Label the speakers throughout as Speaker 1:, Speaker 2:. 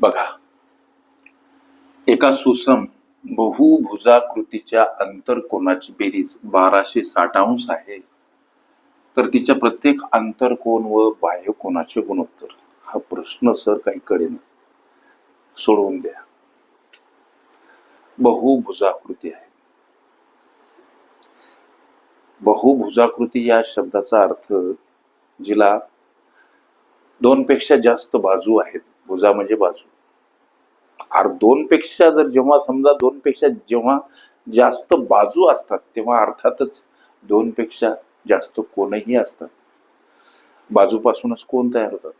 Speaker 1: बघा. एका सुसम बहुभुजाकृतीच्या अंतरकोनाची बेरीज बाराशे साठ अंश आहे. तर तिच्या प्रत्येक आंतरकोन व बाह्यकोनाचे गुणोत्तर. हा प्रश्न सर काही कळेना सोडवून द्या. बहुभुजाकृती आहे. बहुभुजाकृती या शब्दाचा अर्थ जिला दोन पेक्षा जास्त बाजू आहेत. भुजा म्हणजे बाजू. आर दोन पेक्षा जर जेव्हा समजा दोन पेक्षा जेव्हा जास्त बाजू असतात तेव्हा अर्थातच दोन पेक्षा जास्त कोणही असतात. बाजूपासूनच कोण तयार होतात?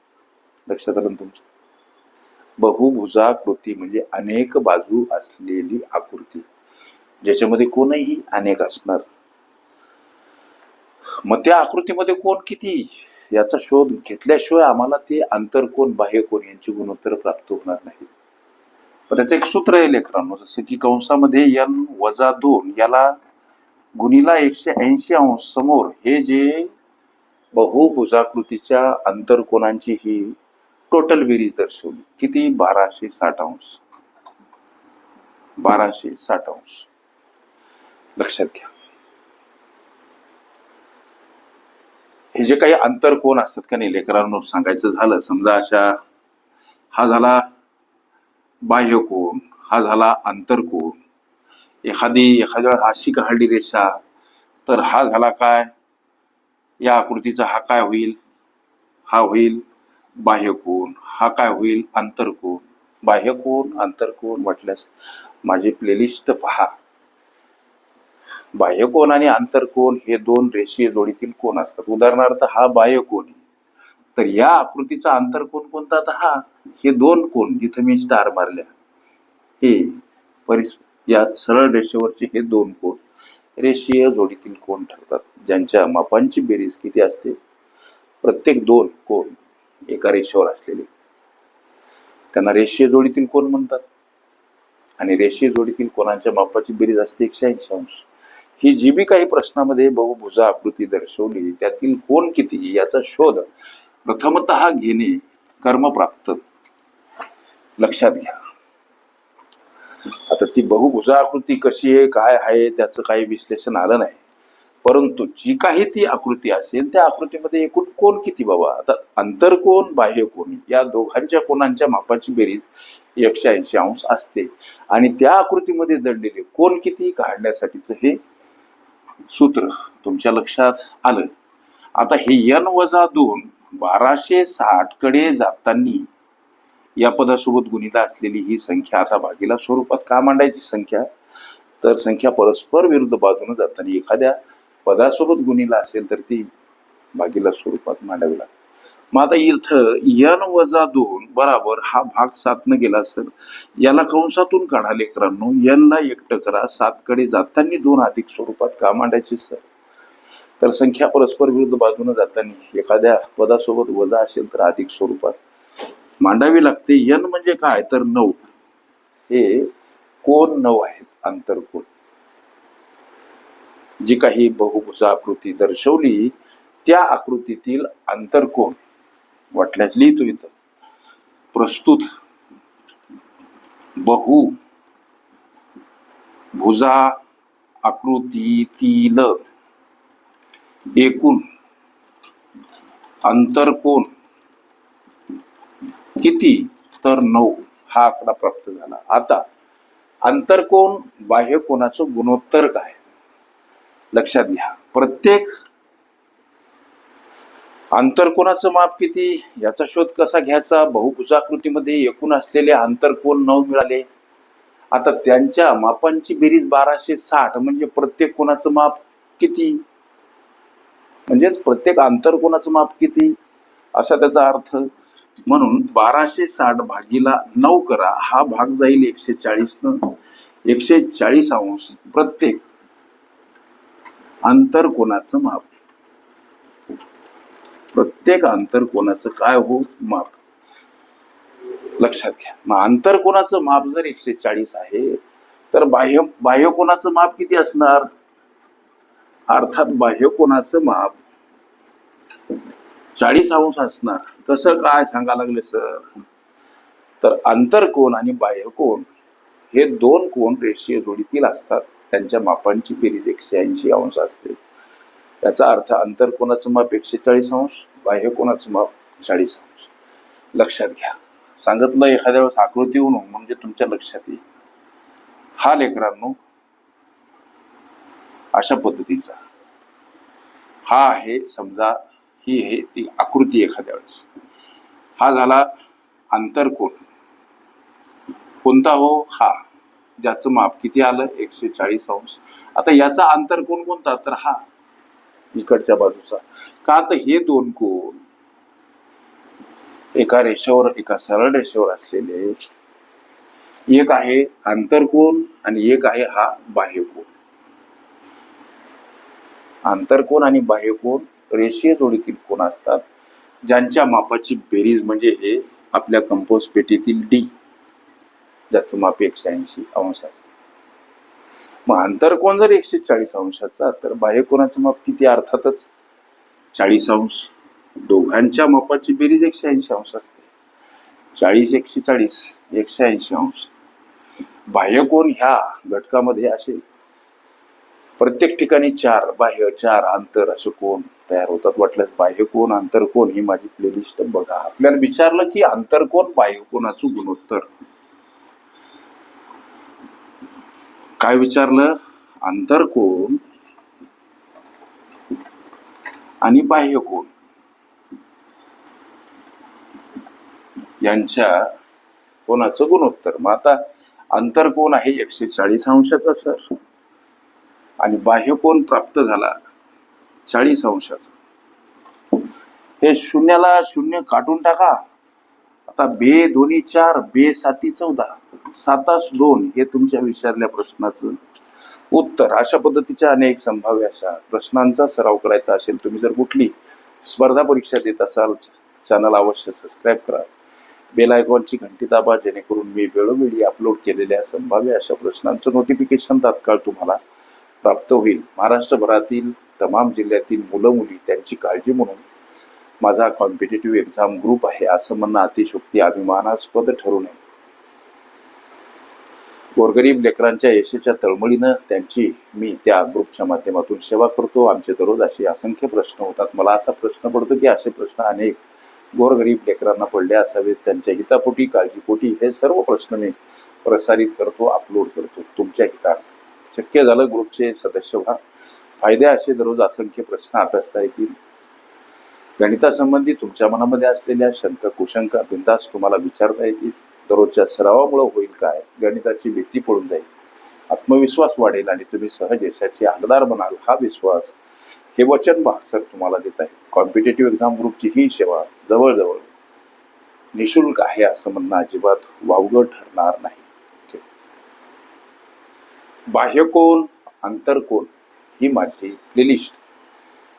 Speaker 1: लक्षात आलं तुमचं? तुमचं बहुभुजाकृती म्हणजे अनेक बाजू असलेली आकृती ज्याच्यामध्ये कोणही अनेक असणार. मग त्या आकृतीमध्ये कोण किती याचा शोध घेतल्याशिवाय आम्हाला ते आंतरकोण बाह्य कोण यांची गुणोत्तर प्राप्त होणार नाही. त्याचं एक सूत्र आहे लेकरांनो जसं की कंसामध्ये यन वजा दोन याला गुणीला एकशे ऐंशी अंश समोर हे जे बहुभुजाकृतीच्या अंतरकोणांची ही टोटल बेरीज दर्शवली. किती? बाराशे साठ अंश. बाराशे साठ अंश. लक्षात घ्या. हे जे काही अंतर कोण असतात का नाही लेकरांवर सांगायचं झालं समजा अशा हा झाला बाह्य कोण हा झाला आंतरकोण एखादी एखाद्या वेळा अशी काढली रेषा तर हा झाला काय या आकृतीचा हा काय होईल हा होईल बाह्य कोण हा काय होईल आंतरकोण बाह्य कोण आंतरकोण म्हटल्यास माझी प्लेलिस्ट पहा. बाह्यकोन आणि आंतरकोन हे दोन रेषीय जोडीतील कोण असतात. उदाहरणार्थ हा बाह्यकोन तर या आकृतीचा आंतरकोन कोणता? तर हा. हे दोन कोण जिथे मी स्टार मारल्या हे परिस या सरळ रेषेवरचे हे दोन कोण रेषीय जोडीतील कोण ठरतात. ज्यांच्या मापांची बेरीज किती असते? प्रत्येक दोन कोण एका रेषेवर असलेले. त्यांना रेषीय जोडीतील कोण म्हणतात. आणि रेषीय जोडीतील कोणाच्या मापाची बेरीज असते एकशे ऐंशी अंश. ही जी बी काही प्रश्नामध्ये बहुभुजा आकृती दर्शवली त्यातील कोण किती याचा शोध प्रथमत घेणे कर्मप्राप्त. लक्षात घ्या. आता ती बहुभुजा आकृती कशी आहे काय आहे त्याचं काही विश्लेषण आलं नाही. परंतु जी काही ती आकृती असेल त्या आकृतीमध्ये एकूण कोण किती बाबा? आता अंतर कोण बाह्य कोण? या दोघांच्या कोणांच्या मापाची बेरीज एकशे ऐंशी अंश असते. आणि त्या आकृतीमध्ये दडलेले कोण किती काढण्यासाठीचं हे सूत्र तुमच्या लक्षात आलं? आता हे यन वजा दोन बाराशे साठकडे जाताना या पदासोबत गुणिला असलेली ही संख्या आता भागीला स्वरूपात का मांडायची संख्या? तर संख्या परस्पर विरुद्ध बाजूने जाताना एखाद्या पदासोबत गुणिला असेल तर ती भागीला स्वरूपात मांडावी लागते. मग आता इथं यन वजा दोन बराबर हा भाग सातनं गेला असेल. याला कंसातून काढा लेकरांनो. यनला एकटं करा. सातकडे जाताना दोन अधिक स्वरूपात का मांडायचे सर. तर संख्या परस्पर विरुद्ध बाजूने जाताना एखाद्या पदासोबत वजा असेल तर अधिक स्वरूपात. मांडावी लागते. यन म्हणजे काय? तर नऊ. हे कोण नऊ आहेत? आंतरकोण जी काही बहुभुजा आकृती दर्शवली त्या आकृतीतील आंतरकोण वाटल्यास लिहितो इथं. प्रस्तुत. बहु. भुजा आकृतीतील. एकूण. अंतरकोण किती? तर नऊ. हा आकडा प्राप्त झाला. आता अंतरकोण बाह्यकोणाचं गुणोत्तर काय? लक्षात घ्या. प्रत्येक आंतरकोणाचं माप किती? याचा शोध कसा घ्यायचा? बहुभुजाकृतीमध्ये एकूण असलेले आंतरकोण नऊ मिळाले? आता त्यांच्या मापांची बेरीज बाराशे साठ म्हणजे प्रत्येक कोणाचं माप किती? म्हणजेच प्रत्येक आंतरकोणाचं माप किती? असा त्याचा अर्थ. म्हणून बाराशे साठ भागीला नऊ करा. हा भाग जाईल एकशे चाळीस न एकशे चाळीस अंश. प्रत्येक आंतरकोणाचं माप? प्रत्येक आंतरकोणाचं काय हो माप. लक्षात घ्या. मग आंतरकोणाचं माप जर एकशे चाळीस आहे तर बाह्य बाह्य कोणाचं माप किती असणार? अर्थात बाह्य कोणाचं माप चाळीस अंश असणार. कसं काय सांगा लागले सर? तर आंतरकोन आणि बाह्य कोण हे दोन कोण रेषीय जोडीतील असतात. त्यांच्या मापांची बेरीज एकशे ऐंशी अंश असते. याचा अर्थ आंतरकोनाचं माप एकशे चाळीस अंश? बाह्य कोणाचं माप चाळीस अंश. लक्षात घ्या. सांगितलं एखाद्या वेळेस आकृती होऊन म्हणजे तुमच्या लक्षात येईल. हा लेकरांनो अशा पद्धतीचा. हा आहे समजा ही आहे ती आकृती एखाद्या वेळेस. हा झाला आंतरकोण कोणता हो? हा. ज्याचं माप किती आलं? एकशे चाळीस अंश. आता याचा आंतरकोण कोणता? तर हा. इकडच्या बाजूचा. का तर हे दोन कोण एका रेषेवर एका सरळ रेषेवर असलेले एक आहे आंतरकोन आणि एक आहे हा बाह्यकोन आंतरकोन आणि बाह्यकोन रेषीय जोडीतील कोण असतात ज्यांच्या मापाची बेरीज म्हणजे हे आपल्या कंपोज पेटीतील डी ज्याचं माप एकशे ऐंशी अंश असते. मग आंतरकोन जर एकशे चाळीस अंशाचा तर बाह्यकोनाचं माप किती अर्थातच? चाळीस अंश. दोघांच्या मापाची बेरीज एकशे ऐंशी अंश असते. चाळीस एकशे चाळीस एकशे ऐंशी अंश बाह्यकोन ह्या घटकामध्ये असे. प्रत्येक ठिकाणी चार बाह्य चार अंतर असे कोण तयार होतात. वाटल्यास बाह्यकोन आंतरकोन ही माझी प्लेलिस्ट बघा. आपल्याला विचारलं की आंतरकोन बाह्यकोनाचं गुणोत्तर? काय विचारलं? आंतरकोन आणि बाह्यकोन यांच्या कोणाचं गुणोत्तर? मग आता अंतरकोन आहे? एकशे चाळीस अंशाचा सर आणि बाह्यकोन प्राप्त झाला? चाळीस अंशाचा. हे शून्याला शून्य काढून टाका. आता बे दोन्ही चार बे साती चौदा. सातास दोन हे तुमच्या विचारल्या प्रश्नाचं उत्तर. अशा पद्धतीच्या अनेक संभाव्य अशा प्रश्नांचा सराव करायचा असेल तुम्ही जर कुठली स्पर्धा परीक्षा देत असाल चॅनल अवश्य सबस्क्राईब करा. बेल आयकॉनची घंटी दाबा जेणेकरून मी वेळोवेळी अपलोड केलेल्या संभाव्य अशा प्रश्नांचं नोटिफिकेशन तात्काळ तुम्हाला प्राप्त होईल. महाराष्ट्रभरातील तमाम जिल्ह्यातील मुलं मुली त्यांची काळजी म्हणून माझा कॉम्पिटेटिव्ह एक्झाम ग्रुप आहे असं म्हणणं अतिशोक्ती अभिमानास्पद ठरू नये. गोरगरीब लेकरांच्या यशाच्या तळमळीनं त्यांची मी त्या ग्रुपच्या माध्यमातून सेवा करतो. आमचे दररोज असे असंख्य प्रश्न होतात. मला असा प्रश्न पडतो की असे प्रश्न अनेक गोरगरीब लेकरांना पडले असावेत. त्यांच्या हितापोटी काळजीपोटी हे सर्व प्रश्न मी प्रसारित करतो अपलोड करतो तुमच्या हितार्थ शक्य झालं ग्रुपचे सदस्य व्हा. फायदे असे दररोज असंख्य प्रश्न अभ्यासता येतील. गणितासंबंधी तुमच्या मनामध्ये असलेल्या शंका कुशंका बिंदास तुम्हाला विचारता येतील. दररोजच्या सरावामुळे होईल काय? गणिताची भीती पडून जाईल. आत्मविश्वास वाढेल आणि तुम्ही सहज यशाचे हकदार बनाल. हा विश्वास हे वचन सर तुम्हाला देत आहे कॉम्पिटेटिव्ह एक्झाम ग्रुपची ही सेवा जवळजवळ निशुल्क आहे असं म्हणणं अजिबात वावगं ठरणार नाही. बाह्यकोण बाह्यकोन आंतरकोन ही माझी प्लेलिस्ट